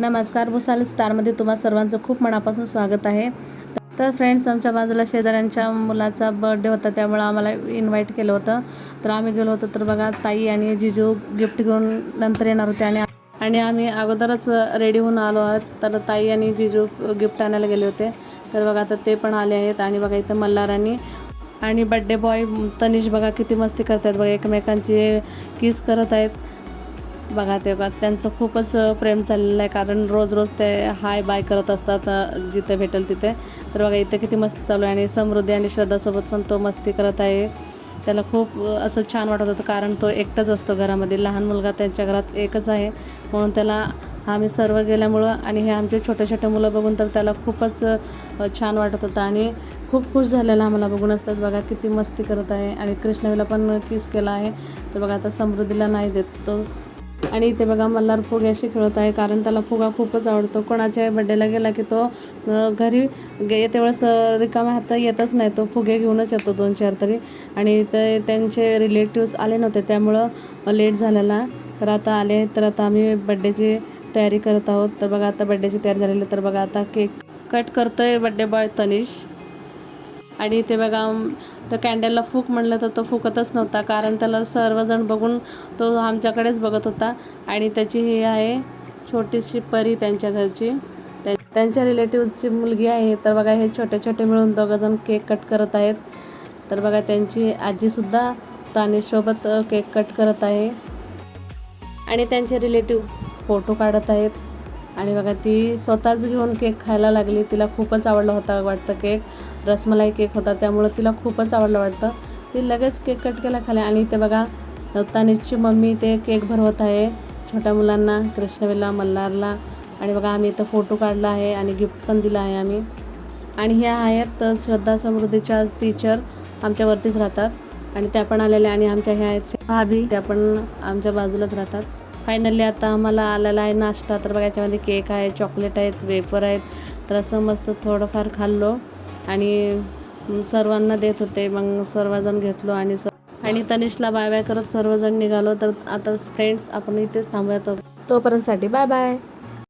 नमस्कार भुसाल स्टारमध्ये तुम्हा सर्वांचं खूप मनापासून स्वागत आहे. तर फ्रेंड्स आमच्या बाजूला शेजाऱ्यांच्या मुलाचा बर्थडे होता त्यामुळं आम्हाला इन्व्हाइट केलं होतं. तर आम्ही गेलो होतो तर बघा ताई आणि जिजू गिफ्ट घेऊन नंतर येणार होते आणि आणि आम्ही अगोदरच रेडी होऊन आलो आहोत. तर ताई आणि जिजू गिफ्ट आणायला गेले होते. तर बघा आता ते पण आले आहेत आणि बघा इथं मल्हारांनी आणि बड्डे बॉय तनिष बघा किती मस्ती करत आहेत बघा एकमेकांची किस करत आहेत. बघा ते बघा त्यांचं खूपच प्रेम चाललेलं आहे. कारण रोज रोज ते हाय बाय करत असतात जिथे भेटेल तिथे. तर बघा इथे किती मस्ती चालू आहे. आणि समृद्धी आणि श्रद्धासोबत पण तो मस्ती करत आहे. त्याला खूप असं छान वाटत होतं. कारण तो एकटाच असतो घरामध्ये. लहान मुलगा त्यांच्या घरात एकच आहे. म्हणून त्याला आम्ही सर्व गेल्यामुळं आणि हे आमचे छोटे छोटे मुलं बघून तर त्याला खूपच छान वाटत होतं. आणि खूप खुश झालेला आम्हाला बघून असतात बघा किती मस्ती करत आहे. आणि कृष्णावीला पण किस केला आहे. तर बघा आता समृद्धीला नाही देत तो. आणि इथे बघा मल्हार फुग्याशी खेळत आहे कारण त्याला फुगा खूपच आवडतो. कोणाच्या बड्डेला गेला की तो घरी गे येते वेळेस अ, रिकाम्या हात येतच नाही तो फुगे घेऊनच येतो दोन चार तरी. आणि ते त्यांचे रिलेटिव्स आले नव्हते त्यामुळं लेट झालेला. तर आता आले तर आता आम्ही बड्डेची तयारी करत आहोत. तर बघा आता बड्डेची तयारी झालेली तर बघा आता केक कट करतोय बड्डे बॉय तनिष. आणि ते बघा तर कॅन्डलला फूक म्हणलं तर तो फुकतच नव्हता कारण त्याला सर्वजण बघून तो आमच्याकडेच बघत होता. आणि त्याची ही आहे छोटीशी परी त्यांच्या घरची. त्यांच्या रिलेटिव्हची मुलगी आहे. तर बघा हे छोटे छोटे मिळून दोघंजण केक कट करत आहेत. तर बघा त्यांची आजीसुद्धा तानेशसोबत केक कट करत आहे. आणि त्यांचे रिलेटिव्ह फोटो काढत आहेत. आणि बघा ती स्वतःच घेऊन केक खायला लागली. तिला खूपच आवडला होता वाटतं केक. रसमलाई केक होता त्यामुळं तिला खूपच आवडलं वाटतं. ती लगेच केक कट केला खाली आणि ते बघा तानिशची मम्मी ते केक भरवत आहे. छोट्या मुलांना कृष्णवेला मल्हारला. आणि बघा आम्ही इथं फोटो काढला आहे आणि गिफ्ट पण दिलं आहे आम्ही. आणि ह्या आहेत तर श्रद्धा समृद्धीच्या टीचर आमच्यावरतीच राहतात. आणि त्या पण आलेल्या आणि आमच्या ह्या आहेत भाभी त्या पण आमच्या बाजूलाच राहतात. फायनली आता आम्हाला आलेला आहे नाश्ता. तर बघा याच्यामध्ये केक आहे चॉकलेट आहेत वेफर आहेत. तर असं मस्त थोडंफार खाल्लो आणि सर्वांना देत होते. मग सर्वजण घेतलो आणि स आणि तनिषला बाय बाय करत सर्वजण निघालो. तर आता फ्रेंड्स आपण इथेच थांबूयात. तोपर्यंतसाठी बाय बाय